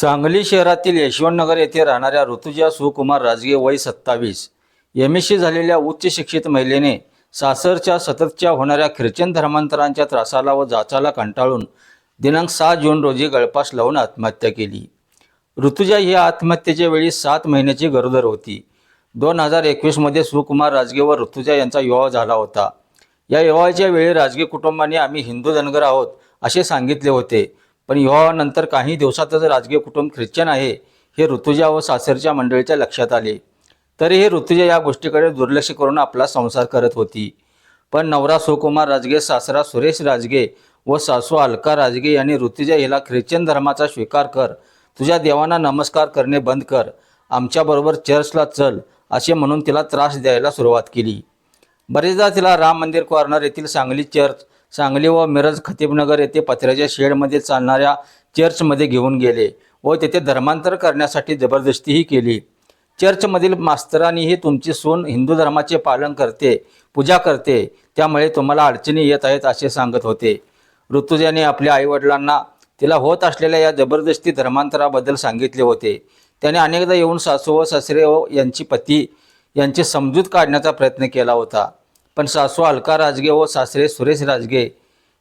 सांगली शहरातील यशवंतनगर येथे राहणाऱ्या ऋतुजा सुकुमार राजगे वय सत्तावीस. एम एस सी झालेल्या उच्च शिक्षित महिलेने सासरच्या सततच्या होणाऱ्या ख्रिश्चन धर्मांतरांच्या त्रासाला व जाचाला कंटाळून दिनांक सहा जून रोजी गळपास लावून आत्महत्या केली. ऋतुजा ही आत्महत्येच्या वेळी सात महिन्याची गरोदर होती. दोन हजार एकवीसमध्ये सुकुमार राजगे व ऋतुजा यांचा विवाह झाला होता. या विवाहाच्या वेळी राजगे कुटुंबाने आम्ही हिंदू धनगर आहोत असे सांगितले होते. पण विवाहानंतर काही दिवसातच राजकीय कुटुंब ख्रिश्चन आहे हे ऋतुजा व सासरच्या मंडळीच्या लक्षात आले. तरी हे ऋतुजा या गोष्टीकडे दुर्लक्ष करून आपला संसार करत होती. पण नवरा सुकुमार राजगे सासरा सुरेश राजगे व सासू अलका राजगे यांनी ऋतुजा हिला ख्रिश्चन धर्माचा स्वीकार कर तुझ्या देवांना नमस्कार करणे बंद कर आमच्याबरोबर चर्चला चल असे म्हणून तिला त्रास द्यायला सुरुवात केली. बरेचदा तिला राम मंदिर कॉर्नर येथील सांगली चर्च सांगली व मिरज खतीबनगर येथे पत्र्याच्या शेडमध्ये चालणाऱ्या चर्चमध्ये घेऊन गेले व तेथे धर्मांतर करण्यासाठी जबरदस्तीही केली. चर्चमधील मास्तरांनीही तुमची सून हिंदू धर्माचे पालन करते पूजा करते त्यामुळे तुम्हाला अडचणी येत आहेत असे सांगत होते. ऋतुजाने आपल्या आईवडिलांना तिला होत असलेल्या या जबरदस्ती धर्मांतराबद्दल सांगितले होते. त्याने अनेकदा येऊन सासू व सासरे व यांची पती यांची समजूत काढण्याचा प्रयत्न केला होता. पण सासू अलका राजगे व सासरे सुरेश राजगे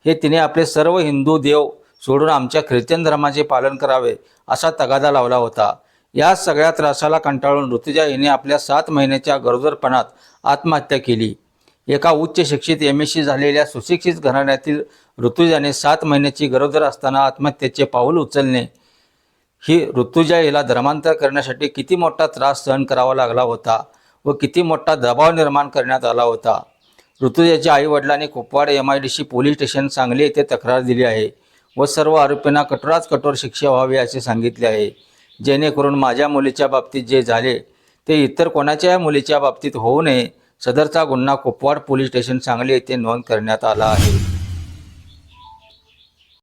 हे तिने आपले सर्व हिंदू देव सोडून आमच्या ख्रिश्चन धर्माचे पालन करावे असा तगादा लावला होता. या सगळ्या त्रासाला कंटाळून ऋतुजा हिने आपल्या सात महिन्याच्या गरोदरपणात आत्महत्या केली. एका उच्च शिक्षित एम एस सी झालेल्या सुशिक्षित घराण्यातील ऋतुजाने सात महिन्याची गरोदर असताना आत्महत्येचे पाऊल उचलणे ही ऋतुजा हिला धर्मांतर करण्यासाठी किती मोठा त्रास सहन करावा लागला होता व किती मोठा दबाव निर्माण करण्यात आला होता. ऋतुजाच्या आईवडिलांनी Kupwad M I D C police station Sangli येथे तक्रार दिली आहे व सर्व आरोपींना कठोरात कठोर शिक्षा व्हावी असे सांगितले आहे. जेणेकरून माझ्या मुलीच्या बाबतीत जे झाले ते इतर कोणाच्याही मुलीच्या बाबतीत होऊ नये सदरचा गुन्हा कुपवाड पोलीस स्टेशन सांगली येथे नोंद करण्यात आला आहे.